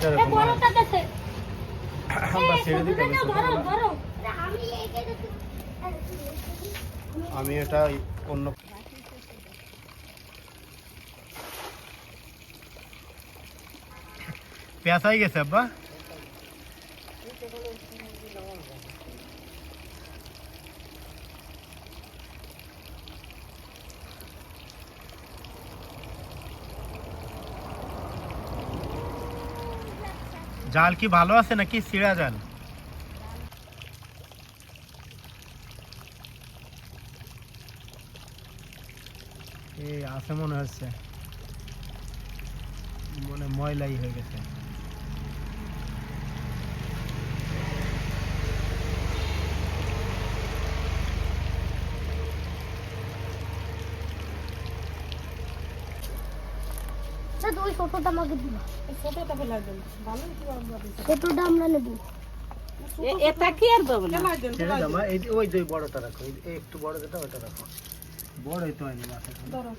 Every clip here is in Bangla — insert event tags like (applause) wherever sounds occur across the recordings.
দেশে (coughs) আমরা ছেড়ে দিতে আমি এটা অন্য (laughs) পেঁচাই গেছে আব্বা? জাল কি ভালো আছে নাকি সিড়া জাল? এই আছে মনে হচ্ছে। মনে ময়লাই হয়ে গেছে। তুই ছোটটা আমাকে দিবা। ছোটটা ফেলাই দেন ভালো কি আমরা ছোটটা আমরা নেব। এটা কি আর দেব না? ছেড়ে দাও মা, এই ওই যে বড়টা রাখো এই এই একটু বড় যেটা ওটা রাখো। বড়ই তো হয়নি মাছের ধরো।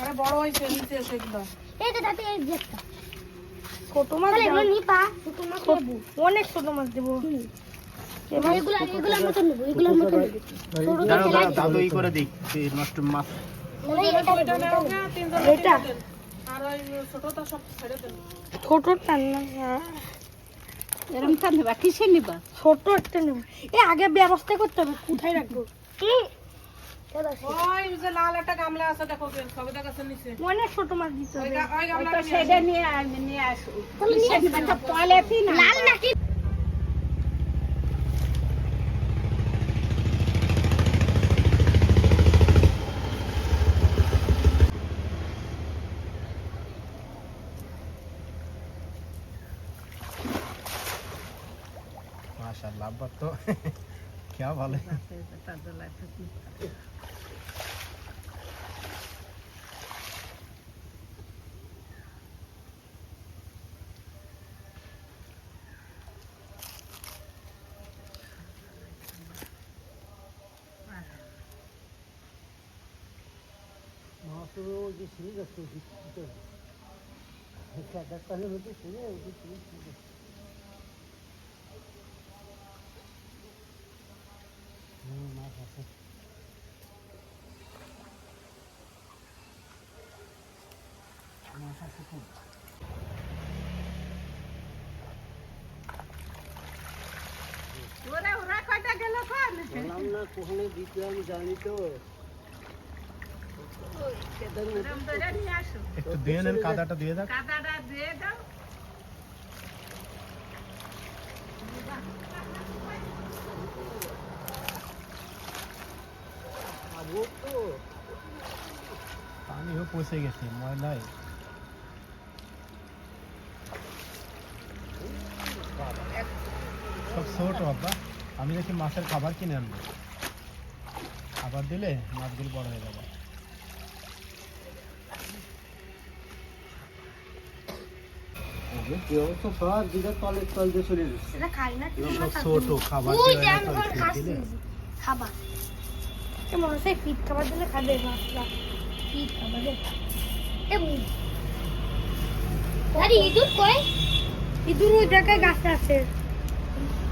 আরে বড় হইছে নিচে এসে একদম। এই যে দাদি এই যে ছোট মাছ তাহলে নিপা। ছোট মাছ নেব অনেক ছোট মাছ দেবো। ছোটটা না। নেবা কিসে নিবা? ছোট একটা নেব। এ আগে ব্যবস্থা করতে হবে কোথায় রাখব? লাল একটা গামলা আছে দেখো সবেদা গাছের নিচে অনেক ছোট মাছ দিতে ওই হবে গা- ওই মাছ আছে খুব ওরা ওরা কয়টা গেল কোন বললাম না কোহনে দিতে আমি জানি তো একটু দিয়ে নেন কাদাটা দিয়ে দাও কাদাটা দিয়ে দাও পানিও পচে গেছে ময়লায় সব ছোট বাবা। আমি দেখি মাছের খাবার কিনে আনব। খাবার দিলে মাছগুলো বড় হয়ে যাবে। ছোট খাবার খাবার। মনে হচ্ছে ফিট খাবার দিলে খাবে মাছটা। ফিট খাবার দে আরে ইঁদুর কই? ইঁদুর ওই জায়গায় গাছে আছে।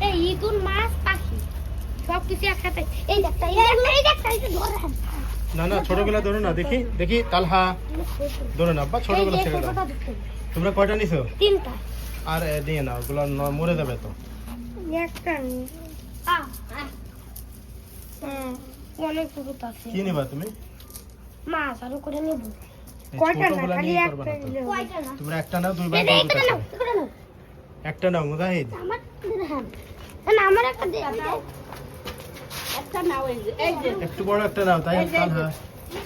এই ইঁদুর মাছ পাখি সব কিছু একসাথে। এই দেখটা এই দেখটা এই ধরে। না না ছোটগুলো ধরো না দেখি দেখি তালহা। ধরো না বা ছোটগুলো ছেড়ে দাও। তোমরা কয়টা নিছো? তিনটা। আর দিয়ে নাও ওগুলো মরে যাবে তো। একটা আ অনেক পুরুত আছে। কি নিবা তুমি? মাছ আরও করে নেব। কয়টা না খালি একটা তোমরা একটা নাও দুই ভাই একটা নাও। একটা নাও। একটা নাও মুজাহিদ। আমার হ্যাঁ। না আমার একটা দে। একটা নাও। এই যে একটু বড় একটা নাও তাই এই যে, এই যে। তালহা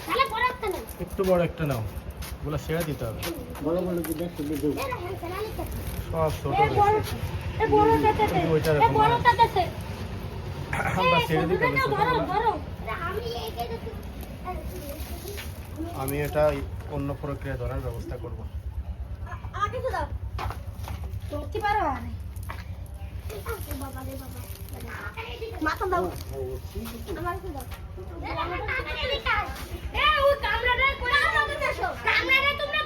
তাহলে বড় একটা নাও। একটু বড় একটা নাও ওগুলো ছেড়ে দিতে হবে। দে না হ্যাঁ তাহলে একটা সব ছোট এ বড় রয়েছে। এ বড়টা দে ওইটা এ রাখো, বড়টা আমরা ছেড়ে দিতে হবে আমি এটা অন্য প্রক্রিয়া ধরার ব্যবস্থা করব। আমাকে তো দাও। ধরতে পারো আরে। বাবা রে বাবা মাথা দাও। আমাকে দাও। এ ও কামড়ারে কোলা দাও কামড়ারে তুমি